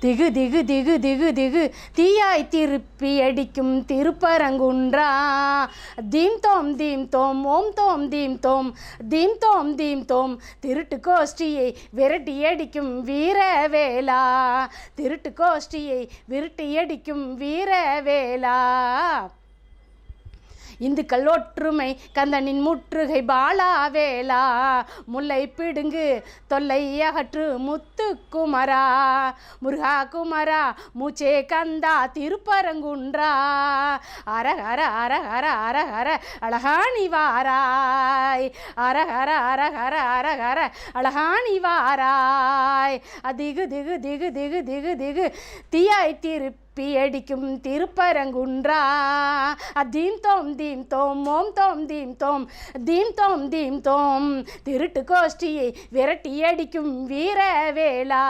திகு திகு திகு திகு திகு. தீயாய் திருப்பி அடிக்கும் திருப்பரங்குன்றா. தீம் தோம் தீம் தோம் ஓம் தோம் தீம் தோம். தீம் தோம் தீம் தோம். திருட்டு கோஷ்டியை விரட்டி அடிக்கும் வீரவேலா. திருட்டு கோஷ்டியை விரட்டி அடிக்கும் வீரவேலா. இந்துக்கள் ஒற்றுமை கந்தனின் முற்றுகை பாலாவேலா. முல்லை பிடுங்கு தொல்லை அகற்று முத்து குமரா முருகா குமரா மூச்சே கந்தா திருப்பரங்குன்றா. அரஹர அரஹர அரஹர அழகாணி வாராய். அரஹர அரஹர அரஹர அழகாணி வாராய். அதிகு திகு திகு திகு திகு திகு தீயாய் திருப்பி அடிக்கும் திருப்பரங்குன்றா. அதீம் தோம் தீம் தோம் ஓம் தோம் தீம் தோம் தீம் தோம் தீம் தோம். திருட்டு கோஷ்டியை விரட்டி அடிக்கும் வீரவேலா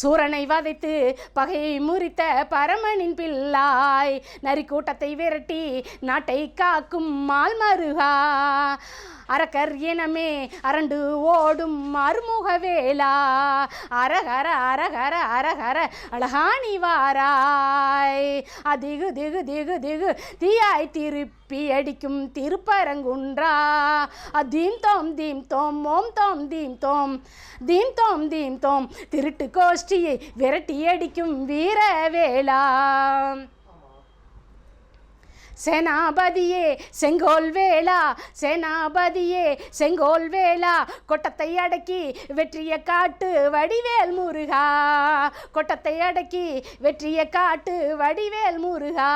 சூரனை வதைத்து பகையை முறித்த பரமனின் பிள்ளாய் நரிக்கூட்டத்தை விரட்டி நாட்டை காக்கும் மால்மருகா. அரக்கர் இனமே அரண்டு ஓடும் அருமுக வேளா. அரகர அரகர அரகர அழகாணி வாராய். அதிகு திகு திகு திகு தீயாய் திருப்பி அடிக்கும் திருப்பரங்குன்றா. அதீம் தோம் தீம் தோம் ஓம் தோம் தீம் தோம். தீம் தோம் தீம் தோம் திருட்டு கோஷ்டியை விரட்டி அடிக்கும் வீர வீரவேலா சேனாபதியே செங்கோல் வேளா. சேனாபதியே செங்கோல் வேளா. கொட்டத்தை அடக்கி வெற்றிய காட்டு வடிவேல் முருகா. கொட்டத்தை அடக்கி வெற்றிய காட்டு வடிவேல் முருகா.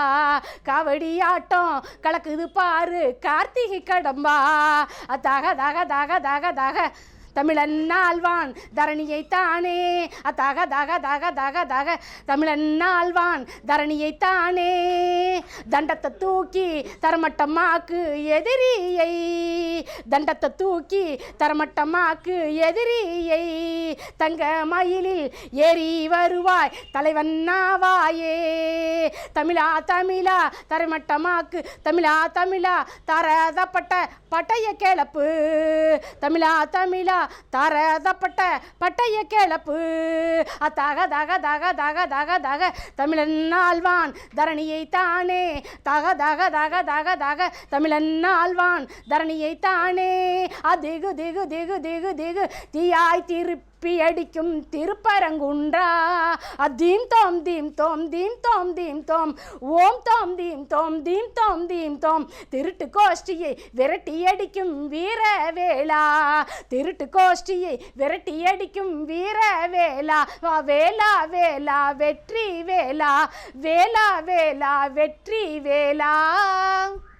காவடி ஆட்டம் கலக்குது பாரு கார்த்திகை கடம்பா. அதாக தக தக தக தக. தமிழன் ஆழ்வான் தரணியை தானே. அதாக தக தக தக தக தமிழன் ஆழ்வான் தரணியை தானே. தண்டத்தை தூக்கி தரமட்டமாக்கு எதிரியை தண்டத்தை தூக்கி தரமட்டமாக்கு எதிரியை தங்க மயிலில் ஏறி வருவாய். தலைவன் நாவாயே தமிழா தமிழா தரமட்டமாக்கு. தமிழா தமிழா தரதப்பட்ட பட்டய கேளப்பு. தமிழா தமிழா தரதப்பட்ட பட்டய கேளப்பு. அத்தக தக தக தக தக தக தமிழன் ஆழ்வான் தரணியை தானே. தக தக தக தக தக தமிழன் ஆழ்வான் தரணியை தானே தானே? அதிகு திகு திகு திகு திகு தீயாய் திருப்பி அடிக்கும் திருப்பரங்குன்றா. அதீம் தோம் தீம் தோம் தீம் தோம் தீம் தோம் ஓம் தோம் தீம் தோம் தீம் தோம் தீம் தோம். திருட்டு கோஷ்டியை விரட்டி அடிக்கும் வீர வேளா திருட்டு கோஷ்டியை விரட்டி அடிக்கும் வீர வேளா வேலா வேலா வெற்றி வேலா வேலா வேலா வெற்றி வேலா